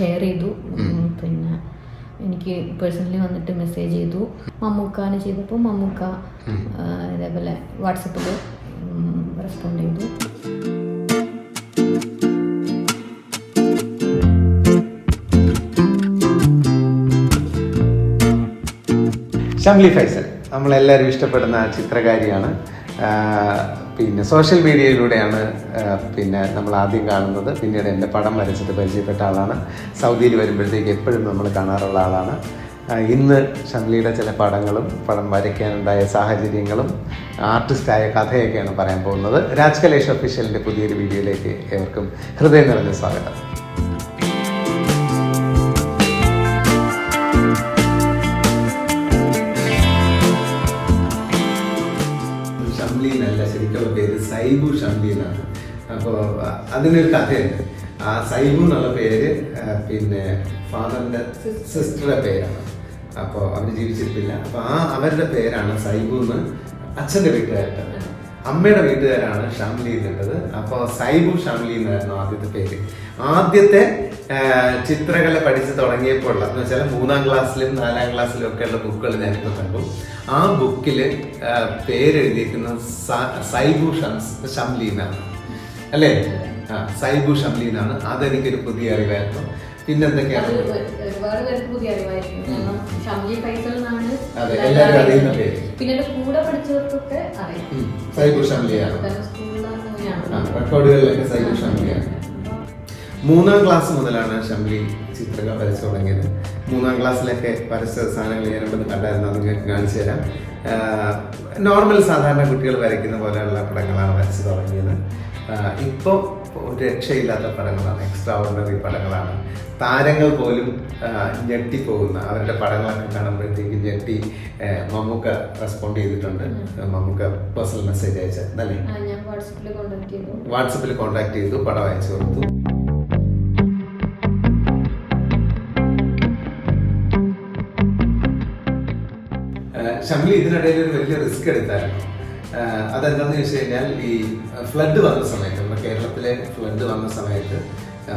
Share ചെയ്തു. പിന്നെ എനിക്ക് പേഴ്സണലി വന്നിട്ട് മെസ്സേജ് ചെയ്തു. മമ്മൂക്കാന് ചെയ്തപ്പോൾ മമ്മൂക്ക ഇതേപോലെ വാട്സപ്പിൽ റെസ്പോണ്ട് ചെയ്തു. ഷംലി ഫൈസൽ നമ്മളെല്ലാവരും ഇഷ്ടപ്പെടുന്ന ചിത്രകാരിയാണ്. പിന്നെ സോഷ്യൽ മീഡിയയിലൂടെയാണ് പിന്നെ നമ്മൾ ആദ്യം കാണുന്നത്. പിന്നീട് എന്റെ പടം വരച്ചിട്ട് പരിചയപ്പെട്ട ആളാണ്. സൗദിയിൽ വരുമ്പോഴത്തേക്ക് എപ്പോഴും നമ്മൾ കാണാറുള്ള ആളാണ്. ഇന്ന് ഷംലിയുടെ ചില പടങ്ങളും പടം വരയ്ക്കാനുണ്ടായ സാഹചര്യങ്ങളും ആർട്ടിസ്റ്റായ കഥയൊക്കെയാണ് പറയാൻ പോകുന്നത്. രാജ്കലേഷ് ഒഫീഷ്യലിന്റെ പുതിയൊരു വീഡിയോയിലേക്ക് ഏവർക്കും ഹൃദയം നിറഞ്ഞ സ്വാഗതം. അപ്പോൾ അതിനൊരു കഥയുണ്ട്. ആ സൈബു എന്നുള്ള പേര് പിന്നെ ഫാദറിന്റെ സിസ്റ്ററുടെ പേരാണ്. അപ്പോൾ അവർ ജീവിച്ചിട്ടില്ല അപ്പോൾ ആ അവരുടെ പേരാണ് സൈബു എന്ന് അച്ഛന്റെ വീട്ടുകാരുടെ അമ്മയുടെ വീട്ടുകാരാണ് ഷാംലി എന്നുള്ളത്. അപ്പോൾ സൈബു ഷാംലി എന്നായിരുന്നു ആദ്യത്തെ പേര്. ആദ്യത്തെ ചിത്രകല പഠിച്ച് തുടങ്ങിയപ്പോൾ ഉള്ള എന്ന് വെച്ചാൽ മൂന്നാം ക്ലാസ്സിലും നാലാം ക്ലാസ്സിലും ഒക്കെ ഉള്ള ബുക്കുകൾ ഞാനിപ്പോൾ കണ്ടു. ആ ബുക്കിൽ പേരെഴുതിയിരിക്കുന്ന സ- സൈബു ഷംസ് ഷംലി എന്നാണ്. അല്ലേ? ആ സൈബു ഷംലീനാണ്. അതെനിക്ക് ഒരു പുതിയ അറിവായിരുന്നു. പിന്നെന്തൊക്കെയാണ്? ഒരുപാട് പേർക്ക് പുതിയ അറിവായിരിക്കും കാരണം ഷംലി ഫൈസൽ എന്നാണ് അതെ, എല്ലാവരും എല്ലാവരും അറിയുന്ന പേര്. പിന്നെ കൂടെ പഠിച്ചവർക്കൊക്കെ അറിയാം. സൈബു ഷംലിയാണ്. റെക്കോർഡുകളിലൊക്കെ സൈബു ഷംലിയാണ്. മൂന്നാം ക്ലാസ് മുതലാണ് ഷംലി ചിത്രങ്ങൾ വരച്ചു തുടങ്ങിയത്. മൂന്നാം ക്ലാസ്സിലൊക്കെ വരച്ച സാധനങ്ങൾ ഞാൻ ഇവിടെ കണ്ടായിരുന്നു. അത് നിങ്ങൾക്ക് കാണിച്ചു തരാം. നോർമൽ സാധാരണ കുട്ടികൾ വരയ്ക്കുന്ന പോലെയുള്ള പടങ്ങളാണ് വരച്ചു തുടങ്ങിയത്. ഇപ്പോൾ ഒരു രക്ഷയില്ലാത്ത പടങ്ങളാണ് എക്സ്ട്രാ ഓർഡിനറി പടങ്ങളാണ്. താരങ്ങൾ പോലും ഞെട്ടിപ്പോകുന്ന അവരുടെ പടങ്ങളൊക്കെ കാണുമ്പോഴത്തേക്ക് ഞെട്ടി മമ്മൂക്ക റെസ്പോണ്ട് ചെയ്തിട്ടുണ്ട്. മമ്മൂക്ക പേഴ്സണൽ മെസ്സേജ് ഞാൻ വാട്സപ്പിൽ കോൺടാക്ട് ചെയ്തു. പടം അയച്ചു കൊടുത്തു. ഷംലി ഇതിനിടയിൽ ഒരു വലിയ റിസ്ക് എടുത്തായിരുന്നു. ഏഹ് അതെന്താന്ന് വെച്ച് കഴിഞ്ഞാൽ ഈ ഫ്ലഡ് വന്ന സമയത്ത് നമ്മുടെ കേരളത്തിലെ ഫ്ലഡ് വന്ന സമയത്ത്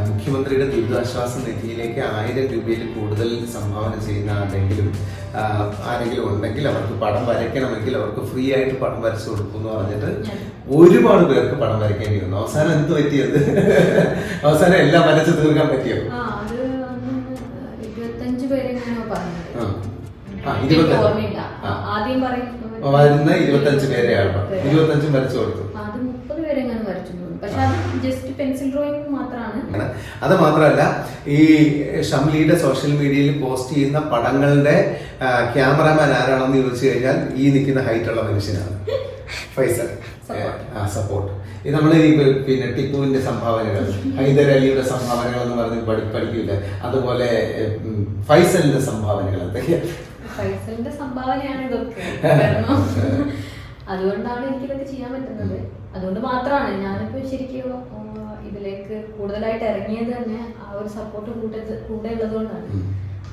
മുഖ്യമന്ത്രിയുടെ ദുരിതാശ്വാസ നിധിയിലേക്ക് ആയിരം രൂപയിൽ കൂടുതൽ സംഭാവന ചെയ്യുന്ന ആരെങ്കിലും ആരെങ്കിലും ഉണ്ടെങ്കിൽ അവർക്ക് പടം വരയ്ക്കണമെങ്കിൽ അവർക്ക് ഫ്രീ ആയിട്ട് പടം വരച്ചു കൊടുക്കും എന്ന് പറഞ്ഞിട്ട് ഒരുപാട് പേർക്ക് പടം വരയ്ക്കേണ്ടി വന്നു. അവസാനം എന്ത് പറ്റിയത്? അവസാനം എല്ലാം വരച്ചു തീർക്കാൻ പറ്റിയോ? ഇരുപത്തഞ്ച് പറഞ്ഞത്. ആദ്യം പറയും വരുന്ന ഇരുപത്തഞ്ച് പേരെയാണ് ഇരുപത്തഞ്ചും വരച്ചു കൊടുത്തു. അത് മാത്രമല്ല ഈ ഷംലിയുടെ സോഷ്യൽ മീഡിയയിൽ പോസ്റ്റ് ചെയ്യുന്ന പടങ്ങളുടെ ക്യാമറമാൻ ആരാണെന്ന് ചോദിച്ചു കഴിഞ്ഞാൽ ഈ നിൽക്കുന്ന ഹൈറ്റ് ഉള്ള മനുഷ്യനാണ്. ഫൈസൽ. ആ സപ്പോർട്ട് ഇത് നമ്മൾ ഈ പിന്നെ ടിപ്പുവിന്റെ സംഭാവനകൾ ഹൈദരലിയുടെ സംഭാവനകൾ എന്ന് പറഞ്ഞ് പഠി പഠിക്കില്ല? അതുപോലെ ഫൈസലിന്റെ സംഭാവനകൾ എന്തൊക്കെയാണ് ഫൈസലിന്റെ സംഭാവനയാണ് ഇതൊക്കെ. അതുകൊണ്ടാണ് എനിക്ക് ഇതൊക്കെ ചെയ്യാൻ പറ്റുന്നത്. അതുകൊണ്ട് മാത്രമാണ് ഞാനിപ്പോ ശരിക്കും ഇതിലേക്ക് കൂടുതലായിട്ട് ഇറങ്ങിയത് തന്നെ ആ ഒരു സപ്പോർട്ട് കൂടെ കൂടെ ഉള്ളതുകൊണ്ടാണ്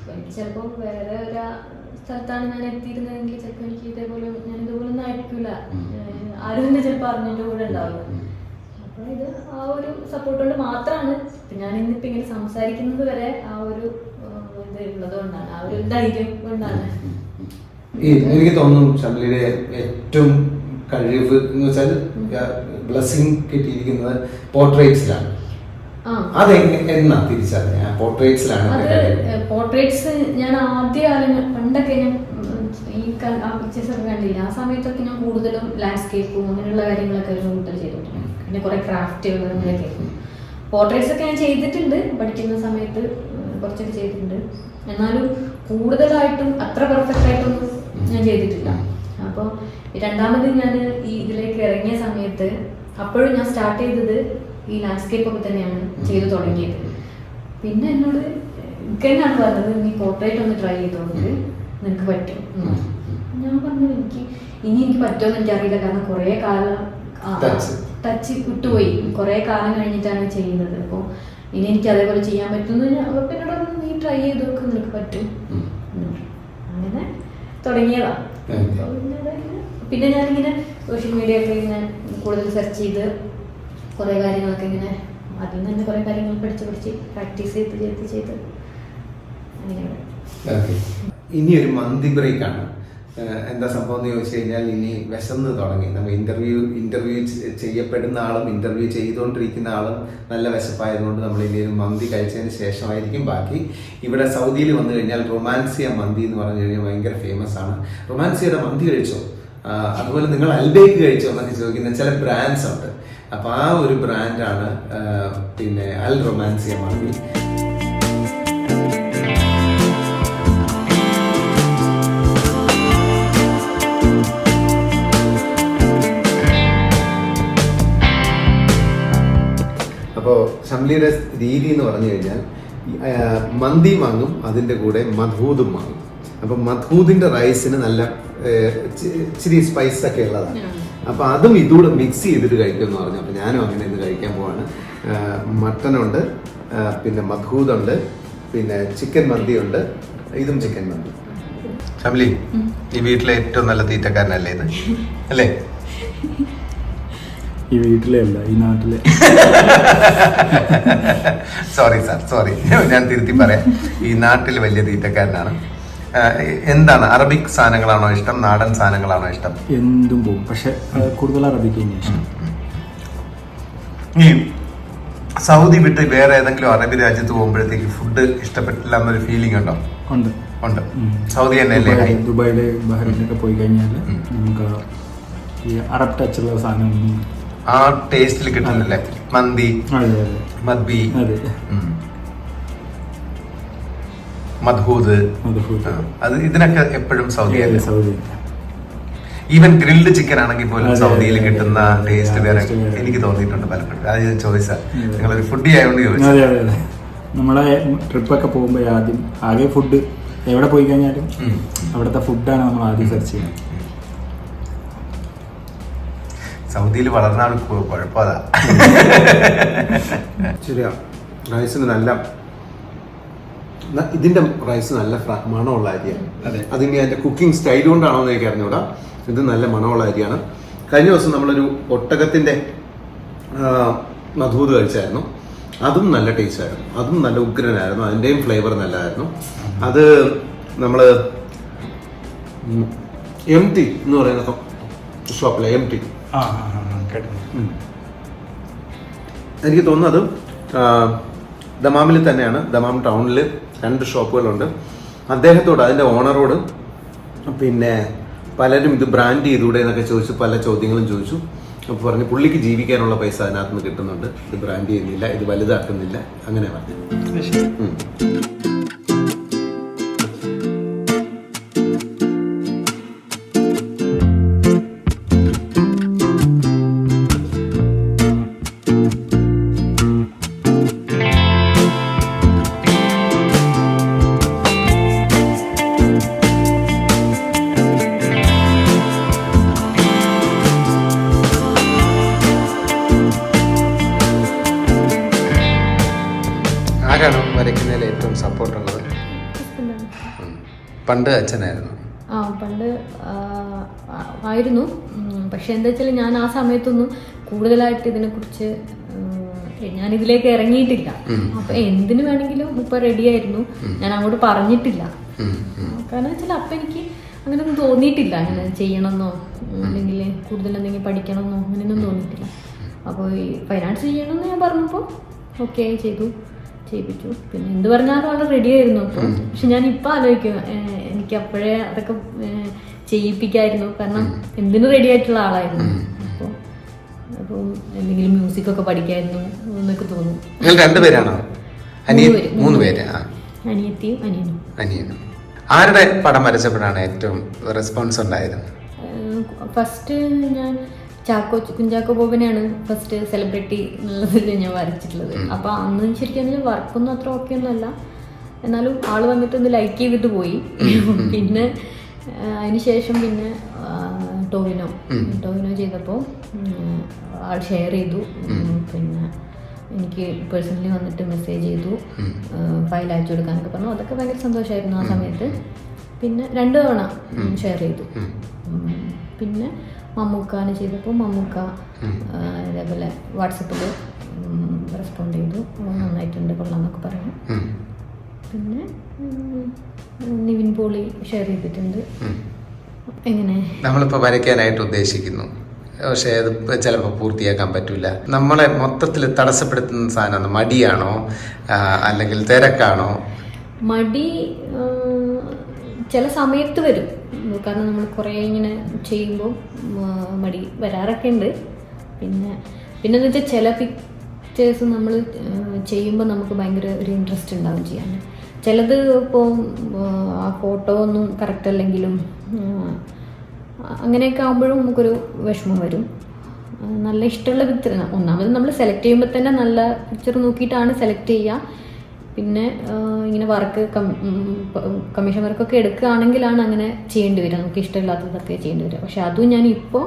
എനിക്ക് ചിലപ്പോൾ വേറെ ഒരു സ്ഥലത്താണ് ഞാൻ എത്തിയിരുന്നതെങ്കിൽ ചിലപ്പോൾ എനിക്ക് ഇതേപോലെ ഞാൻ ഇതുപോലെ ഒന്നും ആയിരിക്കില്ല ആരും തന്നെ ചിലപ്പോൾ അറിഞ്ഞിട്ട് കൂടെ ഉണ്ടാവില്ല. ഉം. അപ്പൊ ഇത് ആ ഒരു സപ്പോർട്ട് കൊണ്ട് മാത്രമാണ് ഞാൻ ഇന്നിപ്പോ ഇങ്ങനെ സംസാരിക്കുന്നത് വരെ ആ ഒരു ആ ഒരു ധൈര്യം കൊണ്ടാണ്. എനിക്ക് തോന്നുന്നു ഷംലിയുടെ ഏറ്റവും കഴിവ് എന്ന് വെച്ചാൽ ബ്ലസ്സിംഗ് കിട്ടിയിരിക്കുന്നത് പോർട്രേറ്റ്സിലാണ്. തിരിച്ചറിഞ്ഞ? പോർട്രേറ്റ്സിലാണ് പോർട്രേറ്റ്സ് ഞാൻ ആദ്യ കാലങ്ങൾ പണ്ടൊക്കെ ഞാൻ ഈ ആ പിക്ചേഴ്സ് ഒക്കെ കണ്ടില്ല? ആ സമയത്തൊക്കെ ഞാൻ കൂടുതലും ലാൻഡ്സ്കേപ്പും അങ്ങനെയുള്ള കാര്യങ്ങളൊക്കെ ഒരു കൂടുതൽ ചെയ്തിട്ടുണ്ട്. പിന്നെ കുറെ ക്രാഫ്റ്റുകൾ അങ്ങനെയൊക്കെ. പോർട്രേറ്റ്സ് ഒക്കെ ഞാൻ ചെയ്തിട്ടുണ്ട്. പഠിക്കുന്ന സമയത്ത് കുറച്ചൊക്കെ ചെയ്തിട്ടുണ്ട്. എന്നാലും കൂടുതലായിട്ടും അത്ര പെർഫെക്റ്റ് ആയിട്ടൊന്നും ഞാൻ ചെയ്തിട്ടില്ല. അപ്പോൾ രണ്ടാമത് ഞാൻ ഈ ഇതിലേക്ക് ഇറങ്ങിയ സമയത്ത് അപ്പോഴും ഞാൻ സ്റ്റാർട്ട് ചെയ്തത് ഈ ലാൻഡ്സ്കേപ്പ് ഒക്കെ തന്നെയാണ് ചെയ്തു തുടങ്ങിയത്. പിന്നെ എന്നോട് ഇങ്ങനെയാണ് പറഞ്ഞത് നീ പോർട്രേറ്റ് ഒന്ന് ട്രൈ ചെയ്ത് നോക്ക് നിനക്ക് പറ്റും. ഞാൻ പറഞ്ഞു എനിക്ക് ഇനി എനിക്ക് പറ്റുമെന്ന് എനിക്കറിയില്ല. കാരണം കുറേ കാലം. ടച്ച് വിട്ടുപോയി. കുറേ കാലം കഴിഞ്ഞിട്ടാണ് ചെയ്യുന്നത്. അപ്പോൾ ഇനി എനിക്ക് അതേപോലെ ചെയ്യാൻ പറ്റുമെന്ന് ഞാൻ എന്നോട് നീ ട്രൈ ചെയ്ത് നോക്ക് നിനക്ക് പറ്റും. അങ്ങനെ തുടങ്ങിയതാ. പിന്നെ ഞാനിങ്ങനെ സോഷ്യൽ മീഡിയ ഒക്കെ ഇങ്ങനെ കൂടുതൽ സെർച്ച് ചെയ്ത് കുറേ കാര്യങ്ങളൊക്കെ ഇങ്ങനെ അതിൽ നിന്ന് തന്നെ കുറേ കാര്യങ്ങൾ പഠിച്ച് പഠിച്ച് പ്രാക്ടീസ് ചെയ്ത് ചെയ്ത് ചെയ്ത്. അങ്ങനെയാണ്. ഇനി ഒരു മന്തി ബ്രേക്കാണ് എന്താ സംഭവം എന്ന് ചോദിച്ചു കഴിഞ്ഞാൽ ഇനി വിശന്ന് തുടങ്ങി. നമ്മൾ ഇന്റർവ്യൂ ഇന്റർവ്യൂ ചെയ്യപ്പെടുന്ന ആളും ഇന്റർവ്യൂ ചെയ്തുകൊണ്ടിരിക്കുന്ന ആളും നല്ല വിശപ്പായതുകൊണ്ട് നമ്മൾ ഇനി ഒരു മന്തി കഴിച്ചതിന് ശേഷമായിരിക്കും ബാക്കി. ഇവിടെ സൗദിയിൽ വന്നു കഴിഞ്ഞാൽ റൊമാൻസിയ മന്തി എന്ന് പറഞ്ഞു കഴിഞ്ഞാൽ ഭയങ്കര ഫേമസ് ആണ്. റൊമാൻസിയുടെ മന്തി കഴിച്ചോ? അതുപോലെ നിങ്ങൾ അൽബേക്ക് കഴിച്ചോ എന്നൊക്കെ ചോദിക്കുന്ന ചില ബ്രാൻഡ്സ് ഉണ്ട്. അപ്പോൾ ആ ഒരു ബ്രാൻഡാണ് പിന്നെ അൽ റൊമാൻസിയ മന്തി. ഷംലിയുടെ രീതി എന്ന് പറഞ്ഞു കഴിഞ്ഞാൽ മന്തി വാങ്ങും അതിന്റെ കൂടെ മധൂദും വാങ്ങും. അപ്പം മധൂതിന്റെ റൈസിന് നല്ല ഇച്ചിരി സ്പൈസ് ഒക്കെ ഉള്ളതാണ്. അപ്പോൾ അതും ഇതുകൂടെ മിക്സ് ചെയ്തിട്ട് കഴിക്കുമെന്ന് പറഞ്ഞു. അപ്പോൾ ഞാനും അങ്ങനെ ഇത് കഴിക്കാൻ പോവാണ്. മട്ടനുണ്ട് പിന്നെ മധൂതുണ്ട് പിന്നെ ചിക്കൻ മന്തി ഉണ്ട്. ഇതും ചിക്കൻ മന്തി. ഷംലി ഈ വീട്ടിലെ ഏറ്റവും നല്ല തീറ്റക്കാരനല്ലേ ഇത്? അല്ലേ? ഈ വീട്ടിലെ അല്ല ഈ നാട്ടിലെ. സോറി സാർ സോറി ഞാൻ തിരുത്തി പറയാം. ഈ നാട്ടിൽ വലിയ തീറ്റക്കാരനാണ്. എന്താണ് അറബിക് സാധനങ്ങളാണോ ഇഷ്ടം? നാടൻ സാധനങ്ങളാണോ ഇഷ്ടം? എന്തും പോകും. പക്ഷെ കൂടുതൽ അറബിക്ക് തന്നെയാണ് ഇഷ്ടം. ഈ സൗദി വിട്ട് വേറെ ഏതെങ്കിലും അറബി രാജ്യത്ത് പോകുമ്പോഴത്തേക്ക് ഫുഡ് ഇഷ്ടപ്പെട്ടില്ല എന്നൊരു ഫീലിംഗ് ഉണ്ടോ? ഉണ്ട്. ഉണ്ട്. സൗദി തന്നെ? ദുബായിൽ ബഹ്റൈനിലൊക്കെ പോയി കഴിഞ്ഞാൽ. നമുക്ക് ഈ അറബ് ടച്ചുള്ള സാധനമൊന്നും ആ ടേസ്റ്റിൽ കിട്ടുന്നില്ലേ? മന്തി മദ്ബി. മദ്ഹൂദ്. അത് ഇതിനൊക്കെ എപ്പോഴും സൗദി ഈവൻ ഗ്രിൽഡ് ചിക്കൻ ആണെങ്കിൽ പോലും സൗദിയിൽ കിട്ടുന്ന ടേസ്റ്റ് വേറെ എനിക്ക് തോന്നിയിട്ടുണ്ട് പലപ്പോഴും. അത് ഞാൻ ചോദിച്ചാ. നിങ്ങളൊരു ഫുഡി ആയതുകൊണ്ട് ചോദിച്ചു. നമ്മളെ ട്രിപ്പൊക്കെ പോകുമ്പോൾ ആദ്യം ആകെ ഫുഡ് എവിടെ പോയി കഴിഞ്ഞാലും. അവിടുത്തെ ഫുഡാണ് നമ്മൾ ആദ്യം സെർച്ച് ചെയ്യുന്നത്. സൗദിയിൽ വളർന്ന ആൾ കുഴപ്പമതാ. ശരിയാ. റൈസിന് നല്ല ഇതിന്റെ റൈസ് നല്ല മണമുള്ള അരിയാണ്. അതെ. അതിനി അതിന്റെ കുക്കിംഗ് സ്റ്റൈൽ കൊണ്ടാണോ എന്ന് എനിക്ക് അറിഞ്ഞൂടാ. ഇത് നല്ല മണമുള്ള അരിയാണ്. കഴിഞ്ഞ ദിവസം നമ്മളൊരു ഒട്ടകത്തിന്റെ മധൂത് കഴിച്ചായിരുന്നു. അതും നല്ല ടേസ്റ്റ് ആയിരുന്നു അതും നല്ല ഉഗ്രനായിരുന്നു. അതിന്റെയും ഫ്ലേവർ നല്ലതായിരുന്നു അത് നമ്മൾ എം ടി എന്ന് പറയുന്ന ഷോപ്പിലെ എം ടി എനിക്ക് തോന്നുന്നത് ദമാമിൽ തന്നെയാണ്. ദമാം ടൗണിൽ രണ്ട് ഷോപ്പുകളുണ്ട്. അദ്ദേഹത്തോട് അതിന്റെ ഓണറോട് പിന്നെ പലരും ഇത് ബ്രാൻഡ് ചെയ്തൂടെ എന്നൊക്കെ ചോദിച്ചു പല ചോദ്യങ്ങളും ചോദിച്ചു. അപ്പോൾ പറഞ്ഞു പുള്ളിക്ക് ജീവിക്കാനുള്ള പൈസ അതിനകത്ത് നിന്ന് കിട്ടുന്നുണ്ട്. ഇത് ബ്രാൻഡ് ചെയ്യുന്നില്ല ഇത് വലുതാക്കുന്നില്ല. അങ്ങനെ പറഞ്ഞു. പണ്ട് അച്ഛനായിരുന്നു. ആ പണ്ട് ആയിരുന്നു. പക്ഷെ എന്താ വെച്ചാൽ ഞാൻ ആ സമയത്തൊന്നും കൂടുതലായിട്ട് ഇതിനെക്കുറിച്ച് കുറിച്ച് ഞാൻ ഇതിലേക്ക് ഇറങ്ങിയിട്ടില്ല. അപ്പൊ എന്തിനു വേണമെങ്കിലും ഇപ്പൊ റെഡി ആയിരുന്നു. ഞാൻ അങ്ങോട്ട് പറഞ്ഞിട്ടില്ല. കാരണം വെച്ചാൽ അപ്പൊ എനിക്ക് അങ്ങനെയൊന്നും തോന്നിയിട്ടില്ല. അങ്ങനെ ചെയ്യണമെന്നോ അല്ലെങ്കിൽ കൂടുതൽ എന്തെങ്കിലും പഠിക്കണമെന്നോ അങ്ങനെയൊന്നും തോന്നിയിട്ടില്ല. അപ്പോൾ ഈ ഫൈനാൻസ് ചെയ്യണമെന്ന് ഞാൻ പറഞ്ഞപ്പോൾ ഓക്കെ ചെയ്തു. ചെയ്യിപ്പിച്ചു. പിന്നെ എന്ത് പറഞ്ഞാലും ആൾ റെഡി ആയിരുന്നു അപ്പോൾ. പക്ഷെ ഞാൻ ഇപ്പം ആലോചിക്കും എനിക്ക് അപ്പോഴേ അതൊക്കെ ചെയ്യിപ്പിക്കായിരുന്നു. കാരണം എന്തിനു റെഡി ആയിട്ടുള്ള ആളായിരുന്നു. അപ്പോൾ അപ്പം എന്തെങ്കിലും മ്യൂസിക് ഒക്കെ പഠിക്കായിരുന്നു എന്നൊക്കെ തോന്നുന്നു രണ്ടുപേരാണോ മൂന്ന് പേര്. അനിയത്തിയും അനിയനും. അനിയനും. ആരുടെ പടം വരച്ചപ്പോഴാണ് ഏറ്റവും റെസ്പോൺസ് ഉണ്ടായത്? ഫസ്റ്റ് ഞാൻ ചാക്കോ കുഞ്ചാക്കോ ബോബനെയാണ് ഫസ്റ്റ് സെലിബ്രിറ്റി എന്നുള്ളതിൽ ഞാൻ വരച്ചിട്ടുള്ളത്. അപ്പൊ അന്ന് ശരിക്കും പറഞ്ഞാൽ വർക്കൊന്നും അത്ര ഓക്കെ ഒന്നും അല്ല. എന്നാലും ആൾ വന്നിട്ട് ഒന്ന് ലൈക്ക് ചെയ്തിട്ട് പോയി. പിന്നെ അതിനുശേഷം പിന്നെ ടോവിനോ. ടോവിനോ ചെയ്തപ്പോൾ ആൾ ഷെയർ ചെയ്തു. പിന്നെ എനിക്ക് പേഴ്സണലി വന്നിട്ട് മെസ്സേജ് ചെയ്തു. ഫയൽ അയച്ചു കൊടുക്കാനൊക്കെ പറഞ്ഞു. അതൊക്കെ ഭയങ്കര സന്തോഷമായിരുന്നു ആ സമയത്ത്. പിന്നെ രണ്ട് തവണ ഷെയർ ചെയ്തു. പിന്നെ മമ്മൂക്കാന് ചെയ്തപ്പോൾ മമ്മൂക്ക ഇതേപോലെ വാട്സപ്പിൽ റെസ്പോണ്ട് ചെയ്തു. "ഓ, നന്നായിട്ടുണ്ട് കൊള്ളാം എന്നൊക്കെ പറഞ്ഞു. പിന്നെ നിവിൻ പോളി ഷെയർ ചെയ്തിട്ടുണ്ട്. എങ്ങനെ? നമ്മളിപ്പോൾ വരയ്ക്കാനായിട്ട് ഉദ്ദേശിക്കുന്നു. പക്ഷേ അത് ചിലപ്പോൾ പൂർത്തിയാക്കാൻ പറ്റില്ല നമ്മളെ മൊത്തത്തിൽ തടസ്സപ്പെടുത്തുന്ന സാധനമാണ്. മടിയാണോ? അല്ലെങ്കിൽ തിരക്കാണോ? മടി ചില സമയത്ത് വരും. കാരണം നമ്മൾ കുറേ ഇങ്ങനെ ചെയ്യുമ്പോൾ മടി വരാറൊക്കെ ഉണ്ട്. പിന്നെ പിന്നെ എന്ന് വെച്ചാൽ ചില പിക്ചേഴ്സ് നമ്മൾ ചെയ്യുമ്പോൾ നമുക്ക് ഭയങ്കര ഒരു ഇൻട്രസ്റ്റ് ഉണ്ടാവും ചെയ്യാൻ. ചിലത് ഇപ്പോൾ ആ ഫോട്ടോ ഒന്നും കറക്റ്റ് അല്ലെങ്കിലും അങ്ങനെയൊക്കെ ആകുമ്പോഴും നമുക്കൊരു വിഷമം വരും. നല്ല ഇഷ്ടമുള്ള പിക്ചർ ഒന്നാമത് നമ്മൾ സെലക്ട് ചെയ്യുമ്പോൾ തന്നെ നല്ല പിക്ചർ നോക്കിയിട്ടാണ് സെലക്ട് ചെയ്യുക. പിന്നെ ഇങ്ങനെ വർക്ക് കമ്മീഷൻ വർക്കൊക്കെ എടുക്കുകയാണെങ്കിലാണ് അങ്ങനെ ചെയ്യേണ്ടി വരിക. നമുക്ക് ഇഷ്ടമില്ലാത്തതൊക്കെ ചെയ്യേണ്ടി വരിക. പക്ഷെ അതും ഞാൻ ഇപ്പോൾ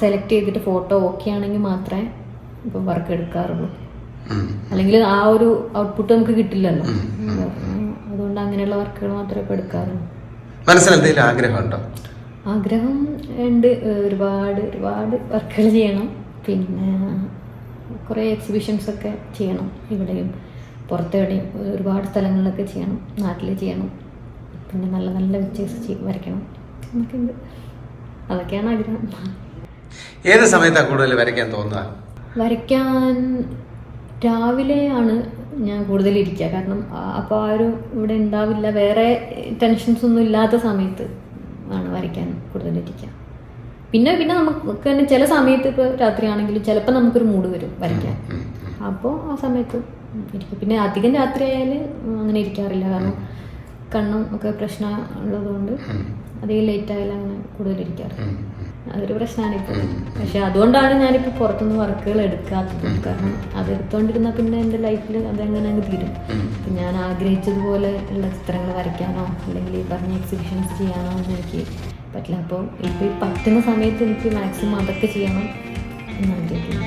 സെലക്ട് ചെയ്തിട്ട് ഫോട്ടോ ഓക്കെ ആണെങ്കിൽ മാത്രമേ ഇപ്പോൾ വർക്ക് എടുക്കാറുള്ളൂ. അല്ലെങ്കിൽ ആ ഒരു ഔട്ട്പുട്ട് നമുക്ക് കിട്ടില്ലല്ലോ. അതുകൊണ്ട് അങ്ങനെയുള്ള വർക്കുകൾ മാത്രമേ ഇപ്പോൾ എടുക്കാറുള്ളൂ. ആഗ്രഹം ആഗ്രഹമുണ്ടോ? ആഗ്രഹം ഉണ്ട്. ഒരുപാട് ഒരുപാട് വർക്കുകൾ ചെയ്യണം. പിന്നെ കുറേ എക്സിബിഷൻസ് ഒക്കെ ചെയ്യണം ഇവിടെയും. പുറത്തെവിടെയും ഒരുപാട് സ്ഥലങ്ങളിലൊക്കെ ചെയ്യണം നാട്ടിൽ ചെയ്യണം. പിന്നെ നല്ല നല്ല പിക്ചേഴ്സ് വരയ്ക്കണം. എന്നൊക്കെ ഉണ്ട് അതൊക്കെയാണ് ആഗ്രഹം. ഏത് സമയത്താണ് കൂടുതൽ വരയ്ക്കാൻ തോന്നുക? വരയ്ക്കാൻ രാവിലെയാണ് ഞാൻ കൂടുതൽ ഇരിക്കുക. കാരണം അപ്പോൾ ഒരു ഇവിടെ ഉണ്ടാവില്ല വേറെ ടെൻഷൻസ് ഒന്നും ഇല്ലാത്ത സമയത്ത് ആണ് വരയ്ക്കാൻ കൂടുതൽ ഇരിക്കുക. പിന്നെ പിന്നെ നമുക്ക് തന്നെ ചില സമയത്ത് ഇപ്പോൾ രാത്രിയാണെങ്കിലും ചിലപ്പോൾ നമുക്കൊരു മൂഡ് വരും വരയ്ക്കാൻ. അപ്പോൾ ആ സമയത്ത് ഇരിക്കും. പിന്നെ അധികം രാത്രി ആയാൽ അങ്ങനെ ഇരിക്കാറില്ല. കാരണം കണ്ണും ഒക്കെ പ്രശ്നം ഉള്ളതുകൊണ്ട് അധികം ലേറ്റ് ആയാലും അങ്ങനെ കൂടുതൽ ഇരിക്കാറില്ല അതൊരു പ്രശ്നമാണ് ഇപ്പോൾ പക്ഷെ അതുകൊണ്ടാണ് ഞാനിപ്പോൾ പുറത്തുനിന്ന് വർക്കുകൾ എടുക്കാത്തത്. കാരണം അത് എടുത്തോണ്ടിരുന്നാൽ പിന്നെ എന്റെ ലൈഫിൽ അതെങ്ങനെ അങ്ങ് തീരും. അപ്പം ഞാൻ ആഗ്രഹിച്ചതുപോലെ ഉള്ള ചിത്രങ്ങൾ വരയ്ക്കാനോ അല്ലെങ്കിൽ ഈ പറഞ്ഞ എക്സിബിഷൻസ് ചെയ്യാനോ ഒന്നും എനിക്ക് പറ്റില്ല. അപ്പോൾ ഇപ്പോൾ ഈ പറ്റുന്ന സമയത്ത് എനിക്ക് മാക്സിമം അതൊക്കെ ചെയ്യണം എന്ന് ആഗ്രഹിക്കുന്നു.